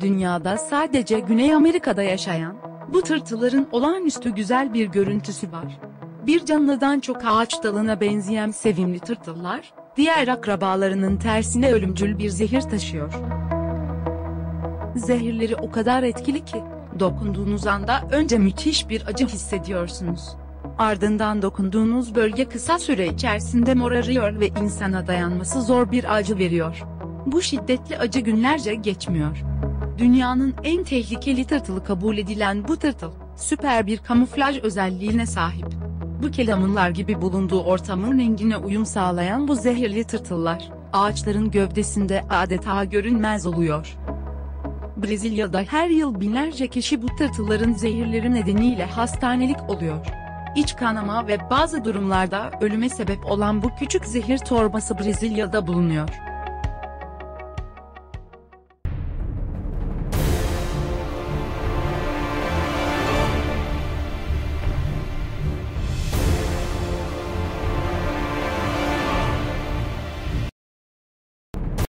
Dünyada sadece Güney Amerika'da yaşayan, bu tırtılların olağanüstü güzel bir görüntüsü var. Bir canlıdan çok ağaç dalına benzeyen sevimli tırtıllar, diğer akrabalarının tersine ölümcül bir zehir taşıyor. Zehirleri o kadar etkili ki, dokunduğunuz anda önce müthiş bir acı hissediyorsunuz. Ardından dokunduğunuz bölge kısa süre içerisinde morarıyor ve insana dayanması zor bir acı veriyor. Bu şiddetli acı günlerce geçmiyor. Dünyanın en tehlikeli tırtılı kabul edilen bu tırtıl, süper bir kamuflaj özelliğine sahip. Bu kelamınlar gibi bulunduğu ortamın rengine uyum sağlayan bu zehirli tırtıllar, ağaçların gövdesinde adeta görünmez oluyor. Brezilya'da her yıl binlerce kişi bu tırtılların zehirleri nedeniyle hastanelik oluyor. İç kanama ve bazı durumlarda ölüme sebep olan bu küçük zehir torbası Brezilya'da bulunuyor.